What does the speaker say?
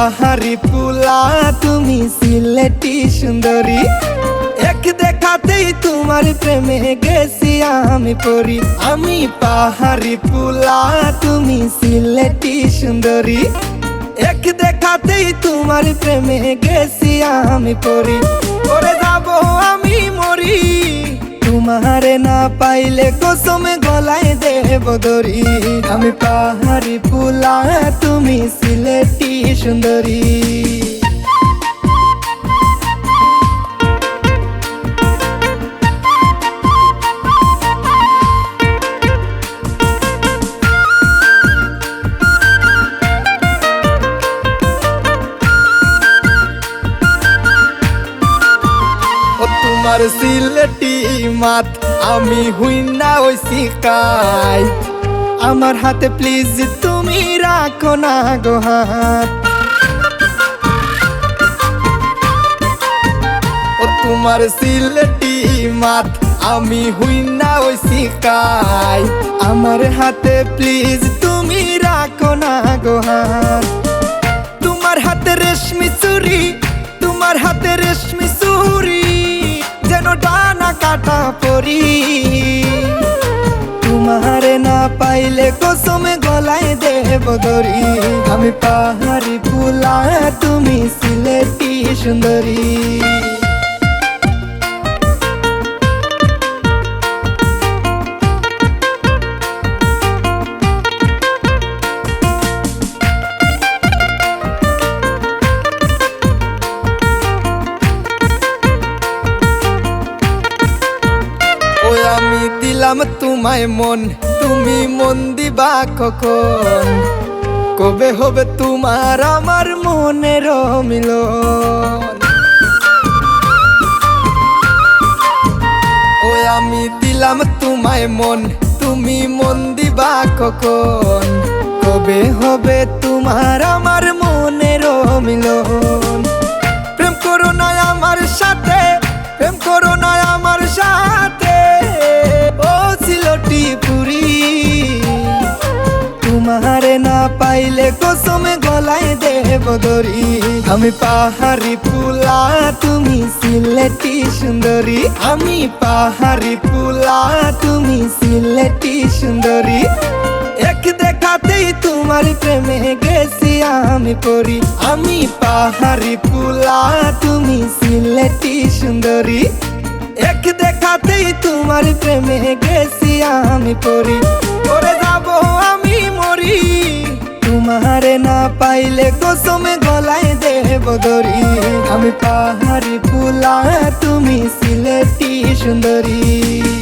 পাহাড়ি পুলা তুমি সিলেটি সুন্দরী। এক দেখাতেই তোমার প্রেমে গেছি আমি পড়ি আমি পাহাড়ি পুলা তুমি সিলেটি সুন্দরী। এক দেখাতেই তোমার প্রেমে গেছি আমি পড়ি তোমারে না পাইলে কসমে গলায় দেব দরি আমি পাহাড়ি পুলা তুমি সিলেটি সুন্দরী ও তোমার সিলেটি মাত, আমি হুই না ওই শিকাই। আমার হাতে প্লিজ তুমি রাখো না গো হাত। ও তোমার সিলেটি মাত, আমি হুই না ওই শিকাই। আমার হাতে প্লিজ তুমি রাখো না গো হাত। তোমার হাতে রেশমি চুরি, তোমার হাতে রেশমি কাটা পরি। তোমারে না পাইলে কসমে গলায় দেব দরি আমি পাহাড়ি ফুলা তুমি সিলেটি সুন্দরী। দিলাম তোমায় মন, তুমি মন দিবা কখন? কবে হবে তোমার আমার মনের মিলন? আমি দিলাম, তোমায় মন, তুমি মন দিবা কখন? কবে হবে তোমার আমার মনের মিলন? দেব দরি আমি পাহাড়ি পুলা তুমি সিলেটি সুন্দরী। আমি পাহাড়ি পুলা তুমি সিলেটি সুন্দরী। এক দেখাতেই তোমার প্রেমে গেছি আমি পড়ি আমি পাহাড়ি পুলা তুমি সিলেটি সুন্দরী। এক দেখাতেই তোমার প্রেমে গেছি আমি পড়ি করে যাব আমি না পাইলে কসমে গলায় দেব দরি আমি পাহাড়ি ফুলা তুমি সিলেটি সুন্দরী।